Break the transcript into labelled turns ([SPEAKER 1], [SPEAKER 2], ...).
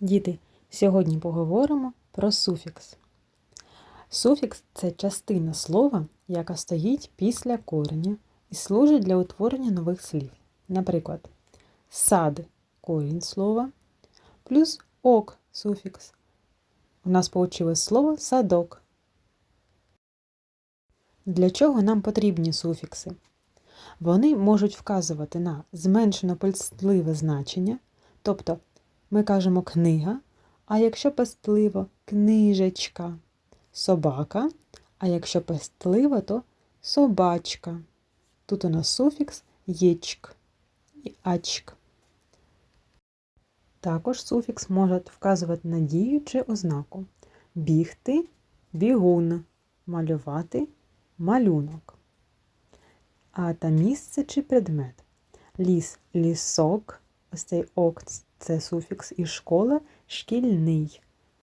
[SPEAKER 1] Діти, сьогодні поговоримо про суфікс. Суфікс це частина слова, яка стоїть після кореня і служить для утворення нових слів. Наприклад, сад корінь слова, плюс ок суфікс. У нас вийшло слово садок. Для чого нам потрібні суфікси? Вони можуть вказувати на зменшено польстливе значення, тобто ми кажемо книга, а якщо пестливо книжечка, собака, а якщо пестливо, то собачка. Тут у нас суфікс єчк і ачк. Також суфікс може вказувати на дію чи ознаку. Бігти бігун, малювати малюнок. А та місце чи предмет. Ліс лісок, ось цей ок це суфікс і школа шкільний.